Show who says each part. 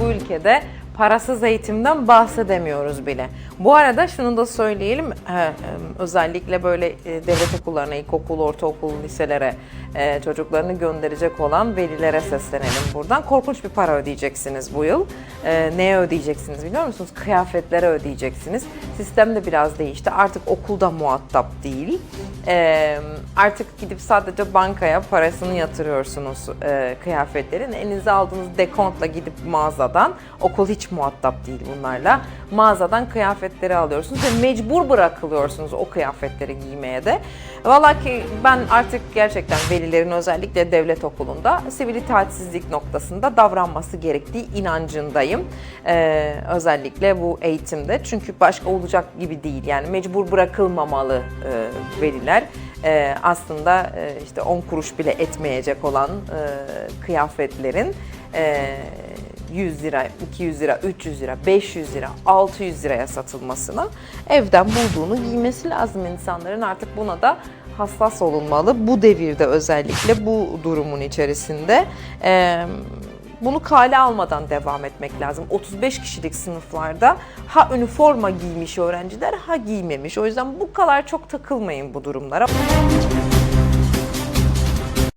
Speaker 1: Bu ülkede parasız eğitimden bahsedemiyoruz bile. Bu arada şunu da söyleyelim, e, e, özellikle böyle e, devlet okullarına, ilkokul, ortaokul, liselere çocuklarını gönderecek olan velilere seslenelim buradan. Korkunç bir para ödeyeceksiniz bu yıl. Neye ödeyeceksiniz biliyor musunuz? Kıyafetlere ödeyeceksiniz. Sistem de biraz değişti. Artık okulda muhatap değil. Artık gidip sadece bankaya parasını yatırıyorsunuz kıyafetlerin. Elinize aldığınız dekontla gidip mağazadan, okul hiç muhatap değil bunlarla. Mağazadan kıyafetleri alıyorsunuz ve mecbur bırakılıyorsunuz o kıyafetleri giymeye de. Valla ki ben artık gerçekten velilerin özellikle devlet okulunda sivil itaatsizlik noktasında davranması gerektiği inancındayım. Ee, özellikle bu eğitimde. Çünkü başka olacak gibi değil. Yani mecbur bırakılmamalı e, veliler. Ee, aslında e, işte 10 kuruş bile etmeyecek olan e, kıyafetlerin e, 100 lira, 200 lira, 300 lira, 500 lira, 600 liraya satılmasına evden bulduğunu giymesi lazım insanların. Artık buna da hassas olunmalı. Bu devirde özellikle bu durumun içerisinde e, bunu kale almadan devam etmek lazım. 35 kişilik sınıflarda ha üniforma giymiş öğrenciler ha giymemiş. O yüzden bu kadar çok takılmayın bu durumlara.